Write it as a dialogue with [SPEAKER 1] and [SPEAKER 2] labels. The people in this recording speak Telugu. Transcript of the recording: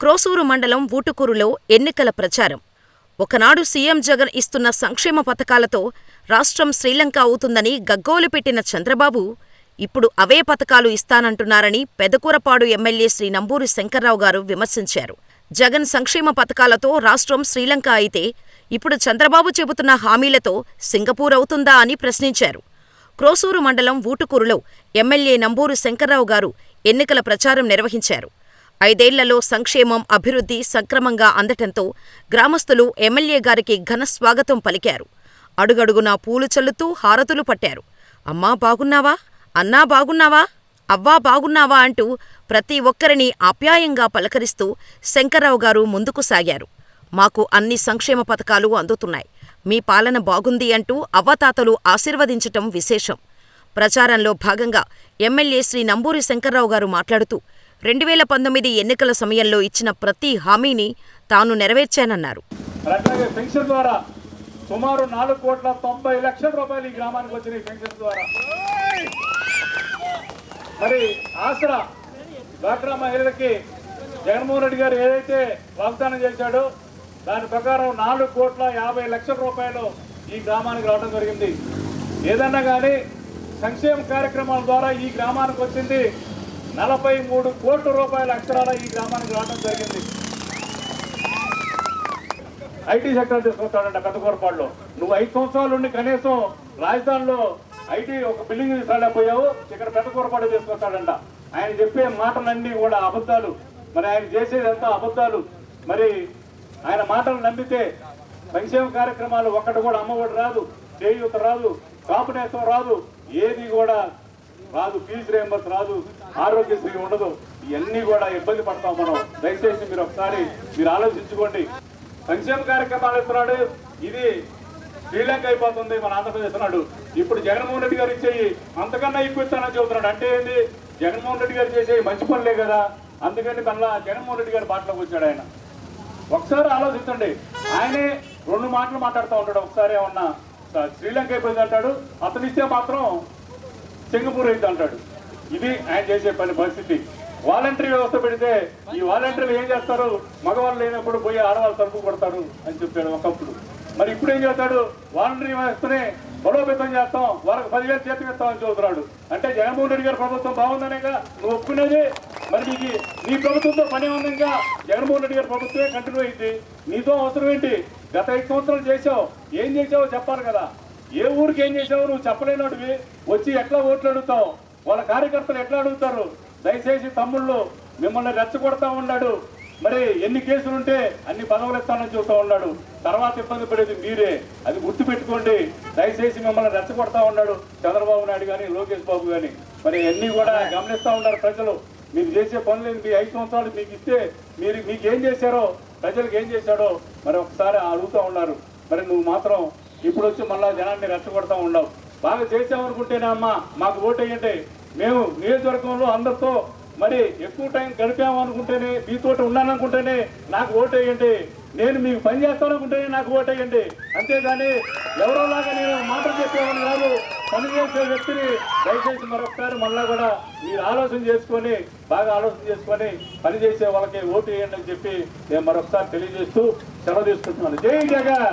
[SPEAKER 1] క్రోసూరు మండలం ఊటుకూరులో ఎన్నికల ప్రచారం ఒకనాడు సీఎం జగన్ ఇస్తున్న సంక్షేమ పథకాలతో రాష్ట్రం శ్రీలంక అవుతుందని గగ్గోలు పెట్టిన చంద్రబాబు ఇప్పుడు అవే పథకాలు ఇస్తానంటున్నారని పెదకూరపాడు ఎమ్మెల్యే శ్రీ నంబూరి శంకర్రావు గారు విమర్శించారు. జగన్ సంక్షేమ పథకాలతో రాష్ట్రం శ్రీలంక అయితే ఇప్పుడు చంద్రబాబు చెబుతున్న హామీలతో సింగపూర్ అవుతుందా అని ప్రశ్నించారు. క్రోసూరు మండలం ఊటుకూరులో ఎమ్మెల్యే నంబూరు శంకర్రావు గారు ఎన్నికల ప్రచారం నిర్వహించారు. ఐదేళ్ళలో సంక్షేమం, అభివృద్ధి సక్రమంగా అందటంతో గ్రామస్తులు ఎమ్మెల్యే గారికి ఘన స్వాగతం పలికారు. అడుగడుగునా పూలు చల్లుతూ హారతులు పట్టారు. అమ్మా బాగున్నావా? అన్నా బాగున్నావా? అవ్వా బాగున్నావా అంటూ ప్రతి ఒక్కరినీ ఆప్యాయంగా పలకరిస్తూ శంకర్రావు గారు ముందుకు సాగారు. మాకు అన్ని సంక్షేమ పథకాలు అందుతున్నాయి. మీ పాలన బాగుంది అంటూ అవ్వాతాతలు ఆశీర్వదించటం విశేషం. ప్రచారంలో భాగంగా ఎమ్మెల్యే శ్రీ నంబూరి శంకర్రావు గారు రెండు వేల పంతొమ్మిది ఎన్నికల సమయంలో ఇచ్చిన ప్రతి హామీని తాను నెరవేర్చానన్నారు.
[SPEAKER 2] పెన్షన్ ద్వారా సుమారు నాలుగు కోట్ల తొంభై లక్షల రూపాయలు ఈ గ్రామానికి వచ్చినాయి పెన్షన్ ద్వారా. మరి ఆసరా డ్వాక్రా మహిళలకి జగన్మోహన్ రెడ్డి గారు ఏదైతే వాగ్దానం చేశాడో దాని ప్రకారం నాలుగు కోట్ల యాభై లక్షల రూపాయలు ఈ గ్రామానికి రావడం జరిగింది. ఏదన్నా కానీ సంక్షేమ కార్యక్రమాల ద్వారా ఈ గ్రామానికి వచ్చింది. నలభై మూడు కోట్ల రూపాయల అక్షరాల ఈ గ్రామానికి రావడం జరిగింది. ఐటీ సెక్టర్ తీసుకొస్తాడంట పెద్దకూరపాడులో నువ్వు ఐదు సంవత్సరాలు ఉండి కనీసం రాజధానిలో ఐటీ ఒక బిల్డింగ్ తీసుకురాలేకపోయావు ఇక్కడ పెద్దకూరపాడు తీసుకొస్తాడంట. ఆయన చెప్పే మాటలన్నీ కూడా అబద్ధాలు. మరి ఆయన చేసేదంతా అబద్ధాలు. మరి ఆయన మాటలు నమ్మితే సంక్షేమ కార్యక్రమాలు ఒక్కటి కూడా అమ్మఒడి రాదు చేయూత రాదు కాపునేతం రాదు ఏది కూడా రాదు ఫీజు రేంబర్స్ రాదు. ఆరోగ్యశ్రీ ఉండదు. ఇవన్నీ కూడా ఇబ్బంది పడతాం మనం. దయచేసి మీరు ఒకసారి మీరు ఆలోచించుకోండి. సంక్షేమ కార్యక్రమాలు ఇస్తున్నాడు ఇది శ్రీలంక అయిపోతుంది మన ఆంధ్రప్రదేశ్ అన్నాడు. ఇప్పుడు జగన్మోహన్ రెడ్డి గారు ఇచ్చేయి అంతకన్నా ఎక్కువ ఇస్తానని చెబుతున్నాడు. అంటే ఏంది? జగన్మోహన్ రెడ్డి గారు చేసే మంచి పనులే కదా. అందుకని మళ్ళా జగన్మోహన్ రెడ్డి గారి పాటలోకి వచ్చాడు ఆయన. ఒకసారి ఆలోచించండి. ఆయనే రెండు మాటలు మాట్లాడుతూ ఉంటాడు. ఒకసారి ఏమన్నా శ్రీలంక అయిపోయింది అంటాడు అతనిస్తే మాత్రం సింగపూర్ అయింది అంటాడు ఇది ఆయన చేసే పని పరిస్థితి. వాలంటరీ వ్యవస్థ పెడితే ఈ వాలంటీర్లు ఏం చేస్తారు? మగవాళ్ళు లేనప్పుడు పోయి ఆడవాళ్ళు తలుపు కొడతారు అని చెప్పాడు ఒకప్పుడు. మరి ఇప్పుడు ఏం చేస్తాడు? వాలంటరీ వ్యవస్థనే బలోపేతం చేస్తాం వాళ్ళకి పదివేలు చేతికి ఇస్తామని చూస్తున్నాడు అంటే జగన్మోహన్ రెడ్డి గారి ప్రభుత్వం బాగుందనేగా? నువ్వు ఒప్పుకునేది మరి నీకు నీ ప్రభుత్వంతో పని ఉందంగా? జగన్మోహన్ రెడ్డి గారి ప్రభుత్వమే కంటిన్యూ అయింది. నీతో అవసరం ఏంటి? గత ఐదు సంవత్సరాలు చేసావు ఏం చేసావో చెప్పాలి కదా. ఏ ఊరికి ఏం చేసావు నువ్వు చెప్పలేనోడివి. వచ్చి ఎట్లా ఓట్లు అడుగుతావు? వాళ్ళ కార్యకర్తలు ఎట్లా అడుగుతారు? దయచేసి తమ్ముళ్ళు మిమ్మల్ని రెచ్చగొడతా ఉన్నాడు. మరి ఎన్ని కేసులు ఉంటే అన్ని పదవులు ఇస్తానని చూస్తూ ఉన్నాడు. తర్వాత ఇబ్బంది పడేది మీరే. అది గుర్తు పెట్టుకోండి దయచేసి మిమ్మల్ని రెచ్చగొడతా ఉన్నాడు చంద్రబాబు నాయుడు కానీ లోకేష్ బాబు కానీ మరి అన్ని కూడా గమనిస్తూ ఉన్నారు ప్రజలు. మీరు చేసే పనులు మీ ఐదు సంవత్సరాలు మీకు ఇస్తే మీరు మీకు ఏం చేశారో ప్రజలకు ఏం చేశాడో మరి ఒకసారి అడుగుతూ ఉన్నారు. మరి నువ్వు మాత్రం ఇప్పుడు వచ్చి మళ్ళా జనాన్ని రెచ్చగొడతా ఉండవు బాగా చేసామనుకుంటేనే అమ్మా మాకు ఓటు వేయండి మేము నియోజకవర్గంలో అందరితో మరి ఎక్కువ టైం గడిపాము అనుకుంటేనే మీతోటి ఉన్నాననుకుంటేనే నాకు ఓటేయండి. వేయండి నేను మీకు పని చేస్తాననుకుంటేనే నాకు ఓటేయండి. వేయండి అంతేగాని ఎవరోలాగా నేను మాటలు చెప్పేవాడిని కాదు. పనిచేసే వ్యక్తిని దయచేసి మరొకసారి మళ్ళా కూడా మీరు ఆలోచన చేసుకొని బాగా ఆలోచన చేసుకొని పని చేసే వాళ్ళకి ఓటు వేయండి అని చెప్పి నేను మరొకసారి తెలియజేస్తూ సెలవు తీసుకుంటున్నాను. జై జగన్